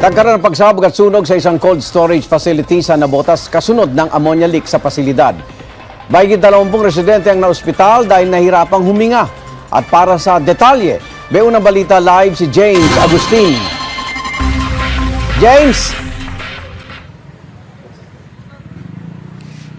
Nagkaroon ng pagsabog at sunog sa isang cold storage facility sa Nabotas kasunod ng ammonia leak sa pasilidad. Mahigit 20 residente ang naospital dahil nahirapang huminga. At para sa detalye, may unang balita live si James Agustin. James!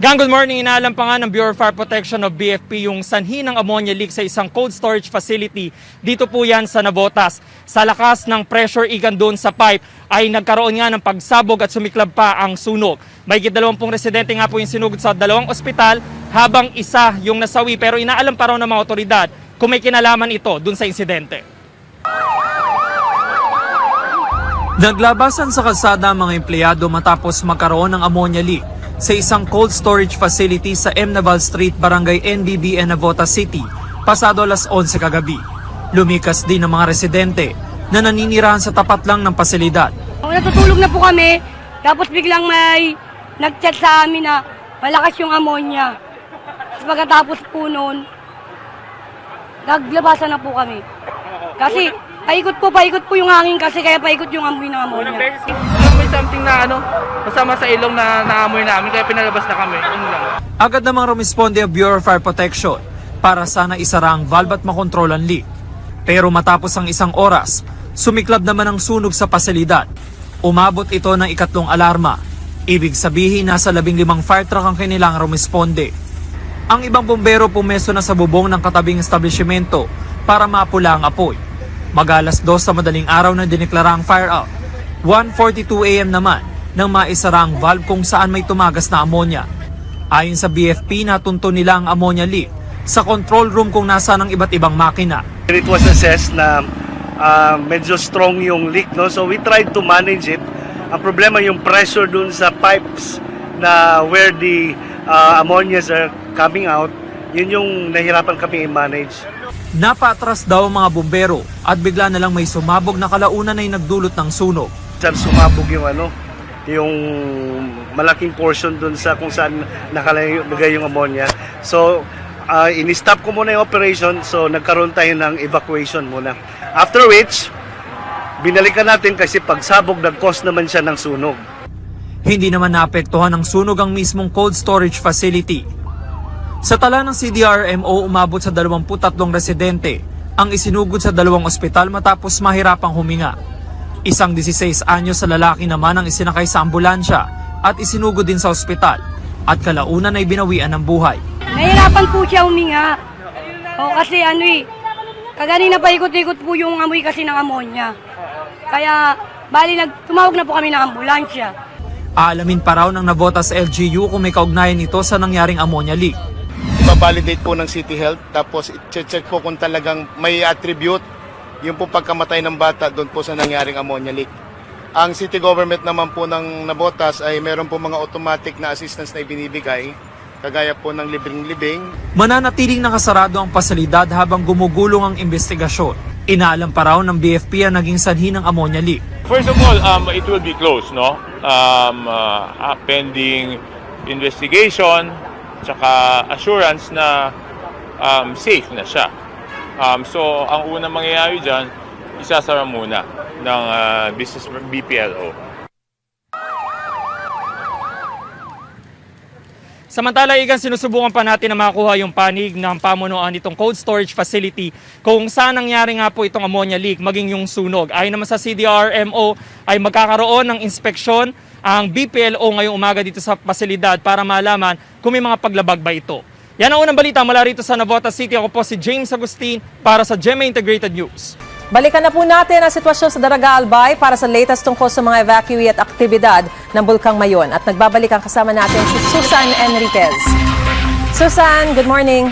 Gang, good morning. Inaalam pa nga ng Bureau of Fire Protection of BFP yung sanhi ng ammonia leak sa isang cold storage facility. Dito po yan sa Nabotas. Sa lakas ng pressure igan doon sa pipe ay nagkaroon nga ng pagsabog at sumiklab pa ang sunog. May 20 residente nga po yung sinugod sa dalawang ospital habang isa yung nasawi pero inaalam pa raw ng mga otoridad kung may kinalaman ito doon sa insidente. Naglabasan sa kalsada mga empleyado matapos magkaroon ng ammonia leak sa isang cold storage facility sa M. Naval Street, Barangay NBB, Navota City, pasado alas 11 kagabi. Lumikas din ang mga residente na naninirahan sa tapat lang ng pasilidad. Natutulog na po kami, tapos biglang may nag-chat sa amin na malakas yung ammonia. Tapos pagkatapos po noon, naglabasan na po kami. Kasi paikot po, paikot po yung hangin kasi kaya paikot yung amoy ng ammonia. Something na ano, kasama sa ilong na naamoy namin, kaya pinalabas na kami. Yun lang. Agad namang rumisponde ang Bureau of Fire Protection para sana isara ang valve at makontrol ang leak. Pero matapos ang isang oras, sumiklab naman ang sunog sa pasilidad. Umabot ito ng ikatlong alarma. Ibig sabihin nasa labing limang fire truck ang kanilang rumisponde. Ang ibang bombero pumesto na sa bubong ng katabing establishmento para mapula ang apoy. Magalas dos sa madaling araw na dineklara ang fire out. 1.42 a.m. naman nang maisara ang valve kung saan may tumagas na ammonia. Ayon sa BFP, natunto nila ang ammonia leak sa control room kung nasa ng iba't ibang makina. It was assessed na ah, medyo strong yung leak, no? So we tried to manage it. Ang problema yung pressure dun sa pipes na where the ah, ammonias are coming out, yun yung nahirapan kami i-manage. Napatras daw ang mga bombero at bigla na lang may sumabog na kalaunan ay nagdulot ng sunog. Saan sumabog yung ano, yung malaking portion dun sa kung saan nakalagay yung ammonia. So, ah, in-stop ko muna yung operation, so nagkaroon tayo ng evacuation muna. After which, binalikan natin kasi pagsabog nag-cause naman siya ng sunog. Hindi naman naapektuhan ng sunog ang mismong cold storage facility. Sa tala ng CDRMO, umabot sa 23 residente ang isinugod sa dalawang ospital matapos mahirapang huminga. Isang 16 anyos sa lalaki naman ang isinakay sa ambulansya at isinugod din sa ospital at kalaunan ay binawian ng buhay. Nahirapan po siya huminga. O kasi ano eh, kaganina paikot-ikot po yung amoy kasi ng ammonia. Kaya, bali, nag, tumawag na po kami ng ambulansya. Aalamin pa raw ng nabota sa LGU kung may kaugnayan ito sa nangyaring ammonia leak. Ibabalidate po ng City Health tapos i-check po kung talagang may attribute yung po pagkamatay ng bata doon po sa nangyaring ammonia leak. Ang city government naman po ng Nabotas ay meron po mga automatic na assistance na ibinibigay kagaya po ng libreng-libing, Mananatiling nakasarado ang pasilidad habang gumugulong ang investigasyon. Inaalam pa raw ng BFP ang naging sanhi ng ammonia leak. First of all, um, it will be closed, no? Um, uh, pending investigation, tsaka assurance na um, safe na siya. Um, so, ang unang mangyayari dyan, isasara muna ng uh, business BPLO. Samantala, igan sinusubukan pa natin na makuha yung panig ng pamunuan nitong cold storage facility kung saan nangyari nga po itong ammonia leak, maging yung sunog. Ayon naman sa CDRMO ay magkakaroon ng inspeksyon ang BPLO ngayong umaga dito sa pasilidad para malaman kung may mga paglabag ba ito. Yan ang unang balita mula rito sa Navotas City. Ako po si James Agustin para sa GMA Integrated News. Balikan na po natin ang sitwasyon sa Daraga Albay para sa latest tungkol sa mga evacuee at aktibidad ng Bulkang Mayon. At nagbabalik ang kasama natin si Susan Enriquez. Susan, good morning.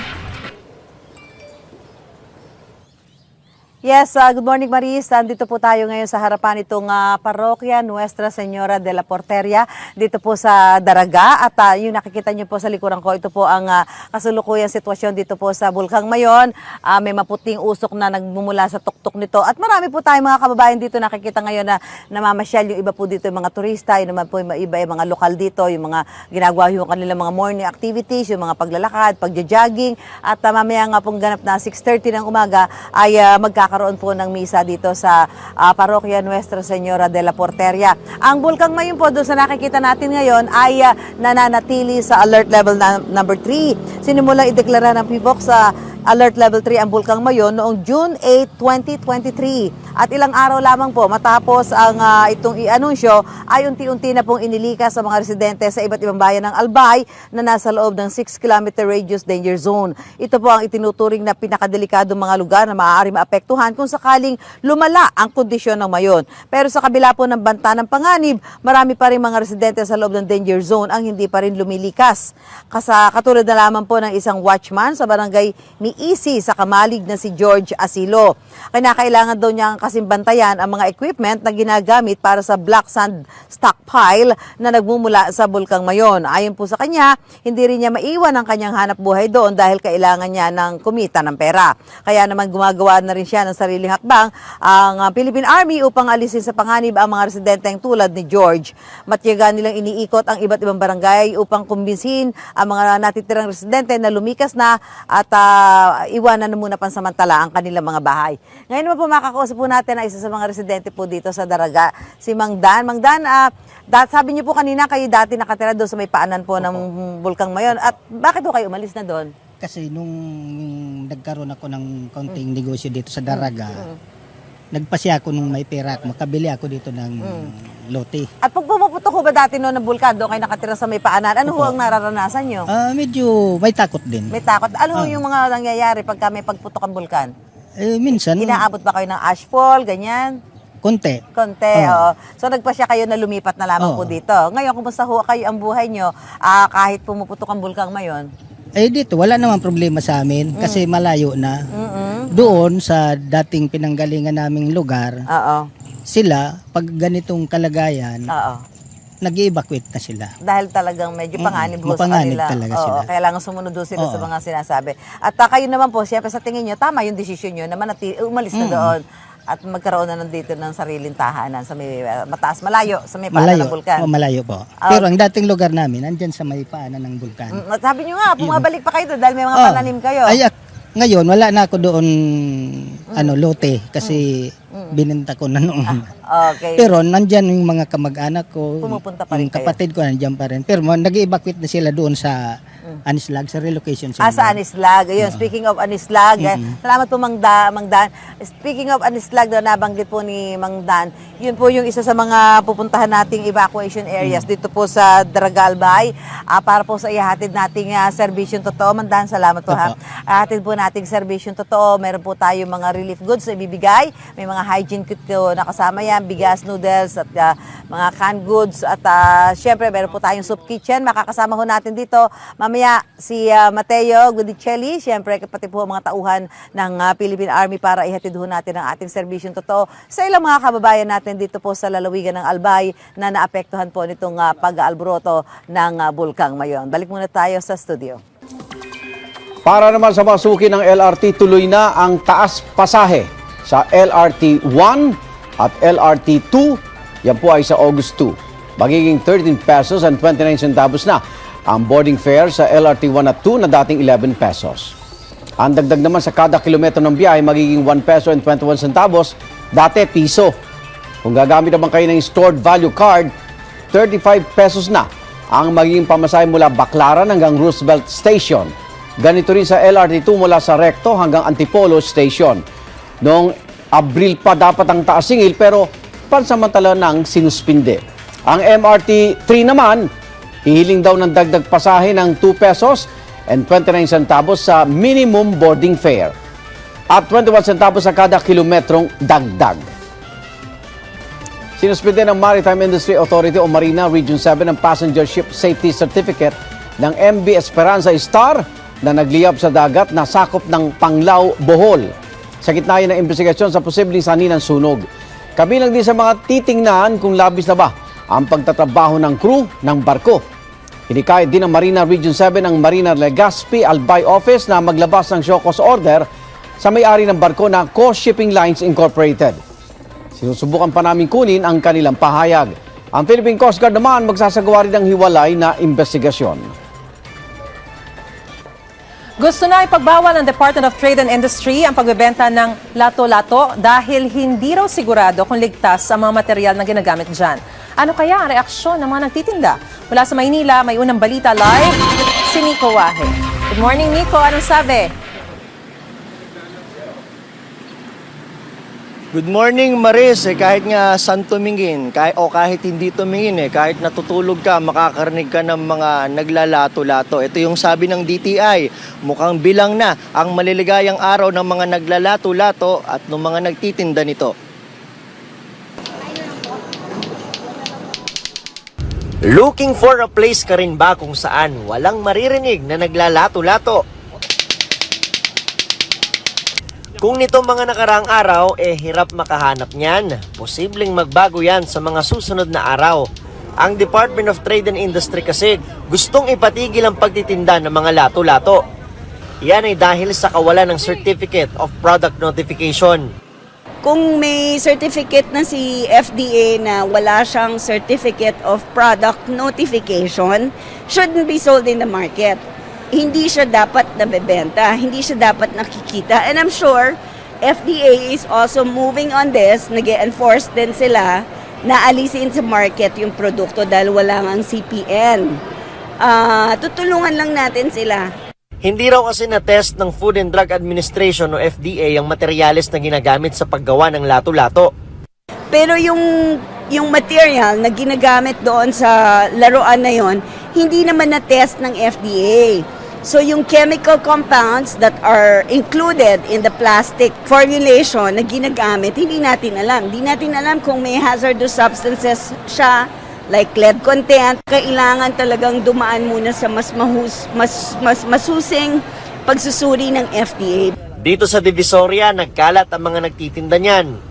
Yes, uh, good morning Maris. Andito po tayo ngayon sa harapan itong uh, parokya Nuestra Señora de la Porteria dito po sa Daraga at uh, yung nakikita niyo po sa likuran ko ito po ang uh, kasulukuyang sitwasyon dito po sa Bulkang Mayon. Uh, may maputing usok na nagmumula sa tuktok nito at marami po tayong mga kababayan dito nakikita ngayon na namamasyal yung iba po dito yung mga turista, yung naman po yung iba yung mga lokal dito, yung mga ginagawa yung kanilang mga morning activities, yung mga paglalakad, pagja-jogging at uh, mamaya nga pong ganap na 6.30 ng umaga ay uh, magkakaroon magkakaroon po ng misa dito sa ah, Parokya Nuestra Señora de la Porteria. Ang Bulkang Mayon po doon sa nakikita natin ngayon ay ah, nananatili sa alert level na, number 3. Sinimulang ideklara ng PIVOC sa Alert Level 3 ang Bulkang Mayon noong June 8, 2023. At ilang araw lamang po matapos ang ah, itong i-anunsyo ay unti-unti na pong inilikas sa mga residente sa iba't ibang bayan ng Albay na nasa loob ng 6 km radius danger zone. Ito po ang itinuturing na pinakadelikadong mga lugar na maaari maapektuhan kung sakaling lumala ang kondisyon ng mayon. Pero sa kabila po ng banta ng panganib, marami pa rin mga residente sa loob ng danger zone ang hindi pa rin lumilikas. Kasa katulad na lamang po ng isang watchman sa barangay ni Isi sa Kamalig na si George Asilo. Kinakailangan daw niya kasing bantayan ang mga equipment na ginagamit para sa black sand stockpile na nagmumula sa Bulkang Mayon. Ayon po sa kanya, hindi rin niya maiwan ang kanyang hanap buhay doon dahil kailangan niya ng kumita ng pera. Kaya naman gumagawa na rin siya ng sariling hakbang ang uh, Philippine Army upang alisin sa panganib ang mga residenteng tulad ni George. Matyaga nilang iniikot ang iba't ibang barangay upang kumbinsin ang mga natitirang residente na lumikas na at iwanan na muna pansamantala ang kanilang mga bahay. Ngayon naman po makakausap po natin ang isa sa mga residente po dito sa Daraga, si Mang Dan. Mang Dan, ah, dat, sabi niyo po kanina kayo dati nakatira doon sa may paanan po ng Bulkang Mayon. At bakit po kayo umalis na doon? Kasi nung nagkaroon ako ng konting negosyo dito sa Daraga, nagpasya ako nung may pera ako, makabili ako dito ng lote. At pag pumuputok ko ba dati noon ng bulkan, doon kayo nakatira sa may paanan, ano ho ang nararanasan nyo? Ah, medyo may takot din. May takot. Ano ho Ah. yung mga nangyayari pagka may pagputok ang bulkan? Eh, minsan, Inaabot ba kayo ng ashfall, ganyan? konti. Konti, oo. So nagpasya kayo na lumipat na lamang Oo. po dito. Ngayon, kumusta ho kayo ang buhay nyo ah, kahit pumuputok ang bulkang mayon? Eh, dito, wala naman problema sa amin kasi malayo na. Doon sa dating pinanggalingan naming lugar, Oo. sila, pag ganitong kalagayan, Oo. nag-evacuate na sila. Dahil talagang medyo Mm, panganib ho sa mapanganib kanila. talaga Oo, sila. kailangan sumunod ho sila sa Oo. mga sinasabi. At ah, kayo naman po, siyempre sa tingin nyo, tama yung desisyon nyo na manati- umalis na Mm. doon at magkaroon na nandito ng sariling tahanan sa may ah, mataas, malayo, sa may paanan Malayo. ng bulkan. Oh, malayo po. Ah. Pero ang dating lugar namin, andyan sa may paanan ng bulkan. Mm, sabi nyo nga, bumabalik pa kayo doon dahil may mga Oh. pananim kayo. Ay, ngayon, wala na ako doon, ano, lote. Kasi binenta ko na noon. Okay. Pero nandyan yung mga kamag-anak ko. Pumupunta pa rin yung kayo. kapatid ko nandyan pa rin. Pero nag-evacuate na sila doon sa Anislag, sa relocation Ah, center. sa Anislag. Ayun, speaking of Anislag, eh, salamat po Mang, da, Mang Dan. Speaking of Anislag, na nabanggit po ni Mang Dan, yun po yung isa sa mga pupuntahan nating evacuation areas dito po sa Daragalbay ah, para po sa ihatid nating uh, serbisyong totoo. Mang Dan, salamat po ha. Opo. Po nating serbisyong totoo. Meron po tayo mga relief goods na ibibigay. May mga hygiene kit ko na kasama yan, bigas, noodles, at ah, mga canned goods. At ah, syempre, meron po tayong soup kitchen. Makakasama ho natin dito mamaya si ah, Mateo Gudicelli, syempre pati po mga tauhan ng ah, Philippine Army para ihatid ho natin ang ating serbisyong totoo sa ilang mga kababayan natin dito po sa lalawigan ng Albay na naapektuhan po nitong ah, pag-aalboroto ng ah, Bulkang Mayon. Balik muna tayo sa studio. Para naman sa masuki ng LRT, tuloy na ang taas pasahe sa LRT 1 at LRT 2. Yan po ay sa August 2. Magiging 13 pesos and 29 centavos na ang boarding fare sa LRT 1 at 2 na dating 11 pesos. Ang dagdag naman sa kada kilometro ng biyahe magiging 1 peso and 21 centavos, dati piso. Kung gagamit naman kayo ng stored value card, 35 pesos na ang magiging pamasahe mula Baclaran hanggang Roosevelt Station. Ganito rin sa LRT2 mula sa Recto hanggang Antipolo Station. Noong Abril pa dapat ang taas singil pero pansamantala nang sinuspinde. Ang MRT 3 naman, hihiling daw ng dagdag pasahe ng 2 pesos and 29 centavos sa minimum boarding fare at 21 centavos sa kada kilometrong dagdag. Sinuspinde ng Maritime Industry Authority o Marina Region 7 ang Passenger Ship Safety Certificate ng MB Esperanza Star na nagliyab sa dagat na sakop ng Panglao, Bohol. Sa gitna ng investigasyon sa posibleng saninang sunog. Kabilang din sa mga titingnan kung labis na ba ang pagtatrabaho ng crew ng barko. Hinikayat din ng Marina Region 7 ang Marina Legazpi Albay Office na maglabas ng show cause order sa may-ari ng barko na Coast Shipping Lines Incorporated. Sinusubukan pa namin kunin ang kanilang pahayag. Ang Philippine Coast Guard naman magsasagawa rin ng hiwalay na investigasyon. Gusto na ipagbawal ng Department of Trade and Industry ang pagbebenta ng lato-lato dahil hindi raw sigurado kung ligtas ang mga material na ginagamit dyan. Ano kaya ang reaksyon ng mga nagtitinda? Mula sa Maynila, may unang balita live, si Nico Wahe. Good morning, Nico. Anong sabi? Good morning, Maris. Eh, kahit nga saan tumingin, kahit, o kahit hindi tumingin, eh, kahit natutulog ka, makakarinig ka ng mga naglalato-lato. Ito yung sabi ng DTI, mukhang bilang na ang maliligayang araw ng mga naglalato-lato at ng mga nagtitinda nito. Looking for a place ka rin ba kung saan walang maririnig na naglalato-lato? Kung nito mga nakaraang araw, eh hirap makahanap niyan. Posibleng magbago yan sa mga susunod na araw. Ang Department of Trade and Industry kasi gustong ipatigil ang pagtitinda ng mga lato-lato. Yan ay dahil sa kawalan ng Certificate of Product Notification. kung may certificate na si FDA na wala siyang certificate of product notification, shouldn't be sold in the market. Hindi siya dapat nabebenta, hindi siya dapat nakikita. And I'm sure FDA is also moving on this, nag enforce din sila na alisin sa market yung produkto dahil wala nga ang CPN. Ah, tutulungan lang natin sila. Hindi raw kasi na-test ng Food and Drug Administration o FDA ang materyales na ginagamit sa paggawa ng lato-lato. Pero yung yung material na ginagamit doon sa laruan na yon, hindi naman na-test ng FDA. So yung chemical compounds that are included in the plastic formulation na ginagamit, hindi natin alam. Hindi natin alam kung may hazardous substances siya like lead content. Kailangan talagang dumaan muna sa mas mahus, mas mas masusing pagsusuri ng FDA. Dito sa Divisoria, nagkalat ang mga nagtitinda niyan.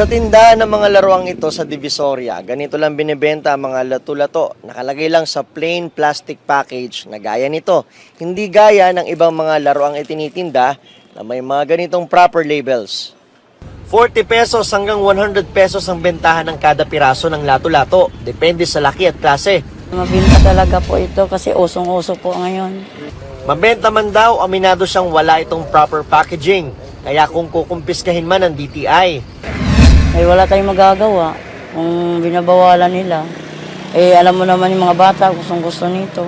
Sa tindahan ng mga laruang ito sa Divisoria, ganito lang binibenta ang mga lato-lato. Nakalagay lang sa plain plastic package na gaya nito. Hindi gaya ng ibang mga laruang itinitinda na may mga ganitong proper labels. 40 pesos hanggang 100 pesos ang bentahan ng kada piraso ng lato-lato. Depende sa laki at klase. Mabinta talaga po ito kasi usong-uso po ngayon. Mabenta man daw, aminado siyang wala itong proper packaging. Kaya kung kukumpiskahin man ng DTI, ay wala tayong magagawa kung binabawalan nila. Eh, alam mo naman yung mga bata, gustong gusto nito.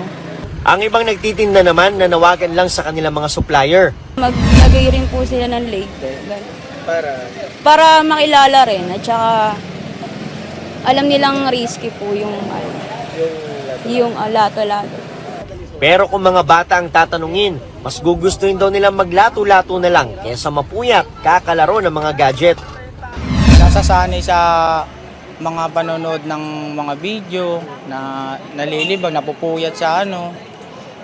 ang ibang nagtitinda naman nanawagan lang sa kanilang mga supplier. Maglagay rin po sila ng label. Para? Para makilala rin at saka alam nilang risky po yung ano, yung uh, lato-lato. Pero kung mga bata ang tatanungin, mas gugustuhin daw nilang maglato-lato na lang kaysa mapuyat kakalaro ng mga gadget. Nasasanay sa mga panonood ng mga video na nalilibag, napupuyat sa ano.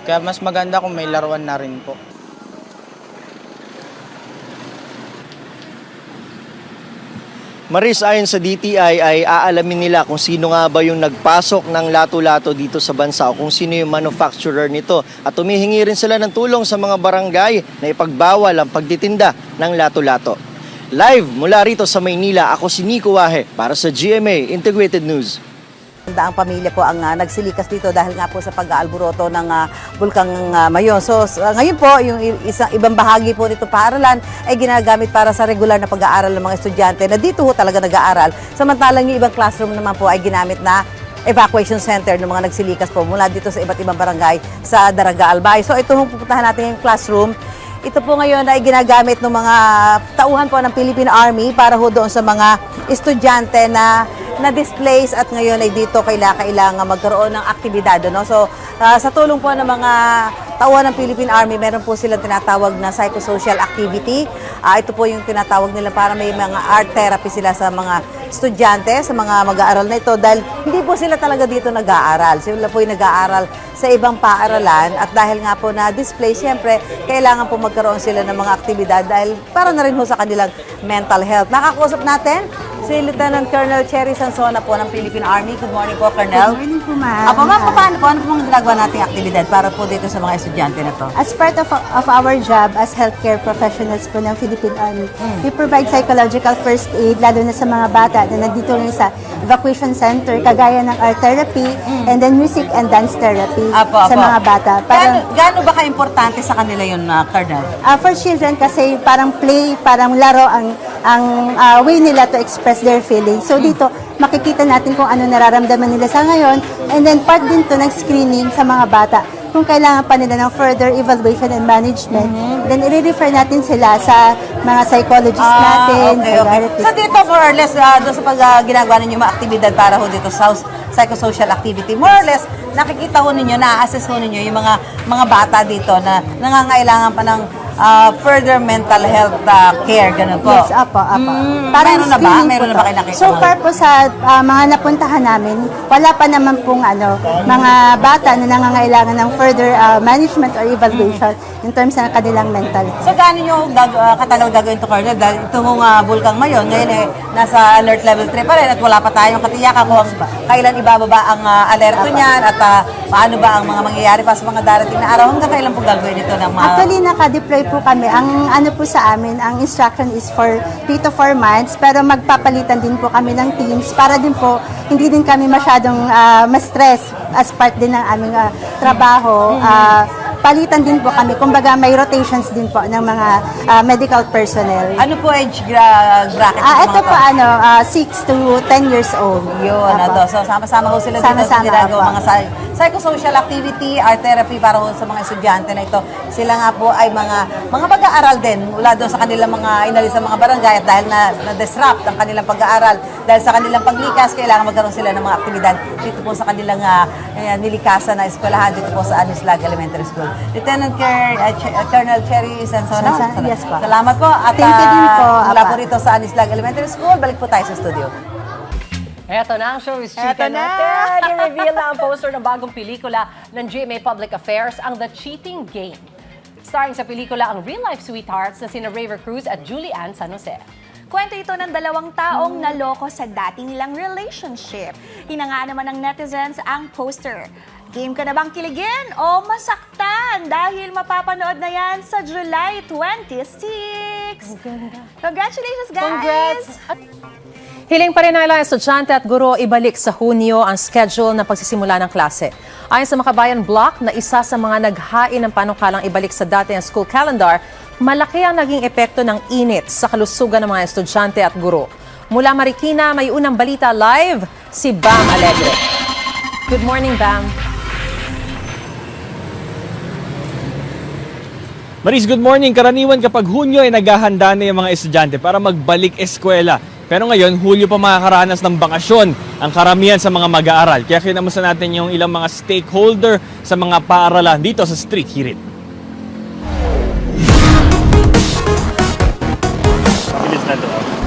Kaya mas maganda kung may laruan na rin po. Maris, ayon sa DTI ay aalamin nila kung sino nga ba yung nagpasok ng lato-lato dito sa bansa o kung sino yung manufacturer nito. At humihingi rin sila ng tulong sa mga barangay na ipagbawal ang pagtitinda ng lato-lato. Live mula rito sa Maynila, ako si Nico Wahe para sa GMA Integrated News. Ang pamilya po ang ah, nagsilikas dito dahil nga po sa pag-aalburoto ng ah, bulkang ah, Mayon. So ah, ngayon po, yung isang ibang bahagi po nito paaralan ay ginagamit para sa regular na pag-aaral ng mga estudyante na dito ho talaga nag-aaral. Samantalang yung ibang classroom naman po ay ginamit na evacuation center ng mga nagsilikas po mula dito sa iba't ibang barangay sa Daraga Albay. So ito hong pupuntahan natin yung classroom. Ito po ngayon ay ginagamit ng mga tauhan po ng Philippine Army para ho doon sa mga estudyante na na-displace at ngayon ay dito kaila, kailangan magkaroon ng aktibidad. No? So, ah, sa tulong po ng mga tauhan ng Philippine Army, meron po silang tinatawag na psychosocial activity. Ah, ito po yung tinatawag nila para may mga art therapy sila sa mga estudyante, sa mga mag-aaral na ito dahil hindi po sila talaga dito nag-aaral. Sila po yung nag-aaral sa ibang paaralan at dahil nga po na-display, siyempre, kailangan po magkaroon sila ng mga aktibidad dahil para na rin ho sa kanilang mental health. Nakakausap natin si Lieutenant Colonel Cherry Sansona po ng Philippine Army. Good morning po, Colonel. Good morning po, ma'am. Apo, ma'am, paano po? Ano po ang ginagawa nating aktibidad para po dito sa mga estudyante na to? As part of, of our job as healthcare professionals po ng Philippine Army, Hmm. we provide psychological first aid lalo na sa mga bata na nandito rin sa evacuation center, kagaya ng art therapy Hmm. and then music and dance therapy. Apo, sa apo. mga bata. Gaano, Parang, gaano ba ka-importante sa kanila yun, uh, Colonel? ah, for children kasi parang play, parang laro ang ang ah, way nila to express their feelings. So dito, makikita natin kung ano nararamdaman nila sa ngayon. And then part din to ng screening sa mga bata kung kailangan pa nila ng further evaluation and management, then i-refer natin sila sa mga psychologists natin. Ah, okay, okay. psychiatrists. So dito, more or less, uh, doon sa pag uh, ginagawa ninyo mga aktibidad para ho dito sa psychosocial activity, more or less, nakikita ho ninyo, na-assess ho ninyo yung mga mga bata dito na nangangailangan pa ng uh, further mental health uh, care, ganun po. Yes, apo, apo. Mm, Parang meron na ba? screening Meron po na ba to. kayo nakita? So far po sa ah, mga napuntahan namin, wala pa naman pong ano, mga bata na nangangailangan ng further ah, management or evaluation in terms ng kanilang mental health. So gaano nyo gag uh, katagal gagawin ito, Colonel? Dahil ito mong uh, bulkang mayon, ngayon eh, nasa alert level 3 pa rin at wala pa tayong katiyakan kung kailan ibababa ang uh, alerto niyan at uh, paano ba ang mga mangyayari pa sa mga darating na araw. Hanggang kailan po gagawin ito ng mga... Actually, naka-deploy po kami. Ang ano po sa amin, ang instruction is for 3 to 4 months, pero magpapalitan din po kami ng teams para din po hindi din kami masyadong ah, ma-stress as part din ng aming ah, trabaho. Ah, palitan din po kami. Kumbaga, may rotations din po ng mga ah, medical personnel. Ano po age gra- bracket? Ah, ito po ano, 6 to 10 years old. Yun, ano, so sama-sama ho sila dito sa Sama-sama, ginagawa mga psy- psychosocial activity, art therapy para ho sa mga estudyante na ito. Sila nga po ay mga mga pag-aaral din mula doon sa kanilang mga inalis sa mga barangay at dahil na, na-disrupt ang kanilang pag-aaral dahil sa kanilang paglikas, kailangan magkaroon sila ng mga aktibidad dito po sa kanilang ah, eh, nilikasan na eskwelahan dito po sa Anislag Elementary School. Lieutenant Ker, uh, Colonel Cherry Sansona. Yes po. Salamat po. At Thank you din po, ah, mula po rito sa Anislag Elementary School, balik po tayo sa studio. Eto na ang showbiz chika Eto na. natin. I-reveal na ang poster ng bagong pelikula ng GMA Public Affairs, ang The Cheating Game. Starring sa pelikula ang real-life sweethearts na sina Raver Cruz at Julie Ann San Jose. Kwento ito ng dalawang taong naloko sa dating nilang relationship. Hinanga naman ng netizens ang poster. Game ka na bang kiligin o masaktan? Dahil mapapanood na yan sa July 26. Congratulations, guys! Congrats! Hiling pa rin ng ilang estudyante at guro ibalik sa Hunyo ang schedule ng pagsisimula ng klase. Ayon sa Makabayan Block na isa sa mga naghain ng panukalang ibalik sa dati ang school calendar, malaki ang naging epekto ng init sa kalusugan ng mga estudyante at guro. Mula Marikina, may unang balita live si Bam Alegre. Good morning, Bam. Maris, good morning. Karaniwan kapag Hunyo ay naghahanda na yung mga estudyante para magbalik eskwela. Pero ngayon, Hulyo pa makakaranas ng bakasyon ang karamihan sa mga mag-aaral. Kaya kinamusta natin yung ilang mga stakeholder sa mga paaralan dito sa Street Hirit.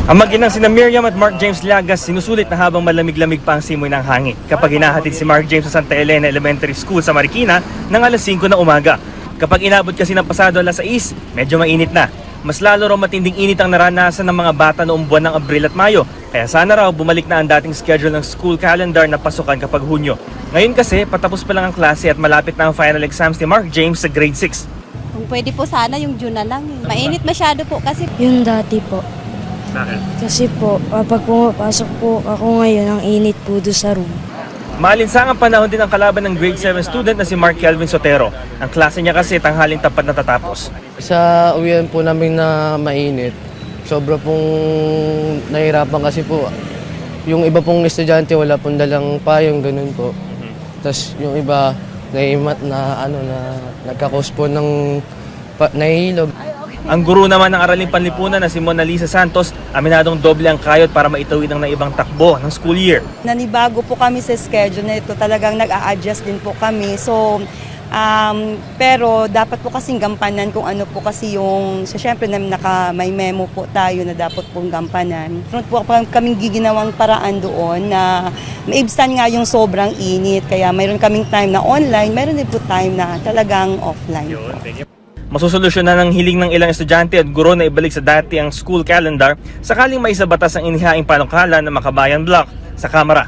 Ang mag-inang sina Miriam at Mark James Llagas sinusulit na habang malamig-lamig pa ang simoy ng hangin kapag hinahatid si Mark James sa Santa Elena Elementary School sa Marikina ng alas 5 na umaga. Kapag inabot kasi ng pasado alas 6, medyo mainit na. Mas lalo raw matinding init ang naranasan ng mga bata noong buwan ng Abril at Mayo. Kaya sana raw bumalik na ang dating schedule ng school calendar na pasukan kapag Hunyo. Ngayon kasi patapos pa lang ang klase at malapit na ang final exams ni Mark James sa grade 6. Kung pwede po sana yung June na lang. eh. Mainit masyado po kasi. Yung dati po. Bakit? Kasi po, kapag pumapasok po ako ngayon, ang init po doon sa room. Maalinsangang panahon din ang kalaban ng grade 7 student na si Mark Kelvin Sotero. Ang klase niya kasi tanghaling tapat na tatapos. Sa uwian po namin na mainit, sobra pong nahirapan kasi po. Yung iba pong estudyante wala pong dalang payong, ganun po. Tapos yung iba, naimat na ano na nagkakos po ng pa, nahihilog. Ang guro naman ng Araling Panlipunan na si Mona Lisa Santos, aminadong doble ang kayot para maitawid ang naibang takbo ng school year. Nanibago po kami sa schedule na ito. Talagang nag-a-adjust din po kami. So, um, pero dapat po kasing gampanan kung ano po kasi yung, so syempre na naka, may memo po tayo na dapat pong gampanan. Meron po kaming giginawang paraan doon na maibsan nga yung sobrang init. Kaya mayroon kaming time na online, mayroon din po time na talagang offline po. Masusolusyonan ng hiling ng ilang estudyante at guro na ibalik sa dati ang school calendar sakaling may sa batas ang inihaing panukala ng Makabayan Block sa Kamara.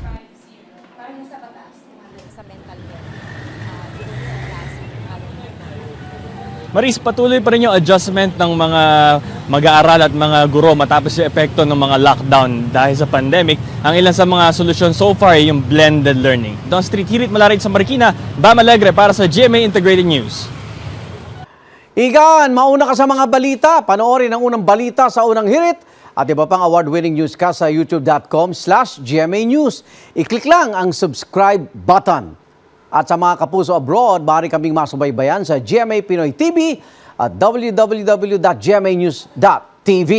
Maris, patuloy pa rin yung adjustment ng mga mag-aaral at mga guro matapos yung epekto ng mga lockdown dahil sa pandemic. Ang ilan sa mga solusyon so far ay yung blended learning. Don Street Hirit Malarid sa Marikina, Bam Alegre para sa GMA Integrated News. Igan, mauna ka sa mga balita. Panoorin ang unang balita sa unang hirit at iba pang award-winning newscast sa youtube.com slash GMA News. I-click lang ang subscribe button. At sa mga kapuso abroad, maaari kaming masubaybayan sa GMA Pinoy TV at www.gmanews.tv.